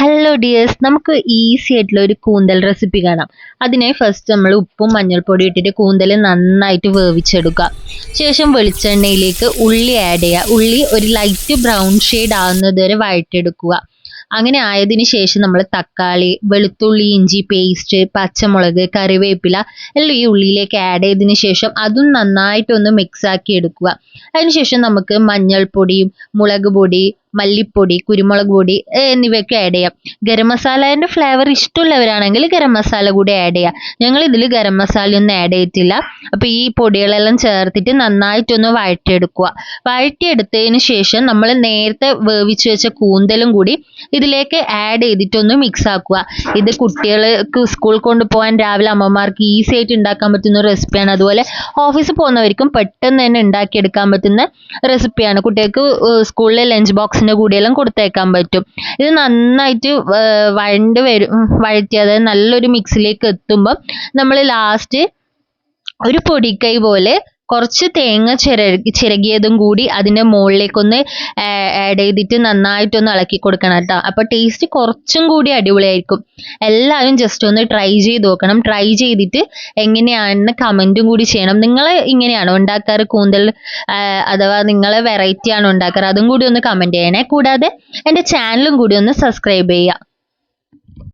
Hello dears നമുക്ക് easy ആയിട്ടുള്ള ഒരു കൂന്തൽ റെസിപ്പി കാണാം. അതിനായി ഫസ്റ്റ് നമ്മൾ ഉപ്പും മഞ്ഞൾപ്പൊടി ഇട്ടിട്ട് കൂന്തൽ നന്നായിട്ട് വേവിച്ചെടുക്കുക. ശേഷം വെളിച്ചെണ്ണയിലേക്ക് ഉള്ളി ആഡ് ചെയ്യുക. ഉള്ളി ഒരു ലൈറ്റ് ബ്രൗൺ ഷെയ്ഡ് ആവുന്നത് വരെ വഴറ്റെടുക്കുക അങ്ങനെ ആയതിനു ശേഷം നമ്മൾ തക്കാളി വെളുത്തുള്ളി ഇഞ്ചി പേസ്റ്റ് പച്ചമുളക് കറിവേപ്പില എല്ലാം ഈ ഉള്ളിയിലേക്ക് ആഡ് ചെയ്തതിനു ശേഷം അതും നന്നായിട്ടൊന്ന് മിക്സ് ആക്കി എടുക്കുക. അതിനുശേഷം നമുക്ക് മഞ്ഞൾപ്പൊടിയും മുളക് പൊടി മല്ലിപ്പൊടി കുരുമുളക് പൊടി എന്നിവയൊക്കെ ആഡ് ചെയ്യാം. ഗരം മസാലേന്റെ ഫ്ലേവർ ഇഷ്ടമുള്ളവരാണെങ്കിൽ ഗരം മസാല കൂടി ആഡ് ചെയ്യാം. ഞങ്ങൾ ഇതിൽ ഗരം മസാല ഒന്നും ആഡ് ചെയ്തിട്ടില്ല. അപ്പോൾ ഈ പൊടികളെല്ലാം ചേർത്തിട്ട് നന്നായിട്ടൊന്ന് വഴറ്റിയെടുക്കുക. വഴറ്റിയെടുത്തതിന് ശേഷം നമ്മൾ നേരത്തെ വേവിച്ച് വെച്ച കൂന്തലും കൂടി ഇതിലേക്ക് ആഡ് ചെയ്തിട്ടൊന്ന് മിക്സ് ആക്കുക. ഇത് കുട്ടികൾക്ക് സ്കൂൾ കൊണ്ടുപോകാൻ രാവിലെ അമ്മമാർക്ക് ഈസി ആയിട്ട് ഉണ്ടാക്കാൻ പറ്റുന്ന റെസിപ്പിയാണ് അതുപോലെ ഓഫീസിൽ പോകുന്നവർക്കും പെട്ടെന്ന് തന്നെ ഉണ്ടാക്കിയെടുക്കാൻ പറ്റുന്ന റെസിപ്പിയാണ് കുട്ടികൾക്ക് സ്കൂളിലെ ലഞ്ച് ബോക്സിന്റെ കൂടെയെല്ലാം കൊടുത്തേക്കാൻ പറ്റും. ഇത് നന്നായിട്ട് വഴണ്ട് വരും വഴറ്റി അതായത് നല്ലൊരു മിക്സിലേക്ക് എത്തുമ്പോൾ നമ്മൾ ലാസ്റ്റ് ഒരു പൊടിക്കൈ പോലെ കുറച്ച് തേങ്ങ ചിര ചിരകിയതും കൂടി അതിന്റെ മുകളിലേക്കൊന്ന് ആഡ് ചെയ്തിട്ട് നന്നായിട്ടൊന്ന് ഇളക്കി കൊടുക്കണം കേട്ടോ. അപ്പോൾ ടേസ്റ്റ് കുറച്ചും കൂടി അടിപൊളിയായിരിക്കും. എല്ലാവരും ജസ്റ്റ് ഒന്ന് ട്രൈ ചെയ്ത് നോക്കണം. ട്രൈ ചെയ്തിട്ട് എങ്ങനെയാണെന്ന് കമന്റും കൂടി ചെയ്യണം. നിങ്ങൾ ഇങ്ങനെയാണോ ഉണ്ടാക്കാറ്? കൂന്തൽ അഥവാ നിങ്ങൾ വെറൈറ്റി ആണോ ഉണ്ടാക്കാറ്? അതും കൂടി ഒന്ന് കമന്റ് ചെയ്യണേ. കൂടാതെ എന്റെ ചാനലും കൂടി ഒന്ന് സബ്സ്ക്രൈബ് ചെയ്യുക.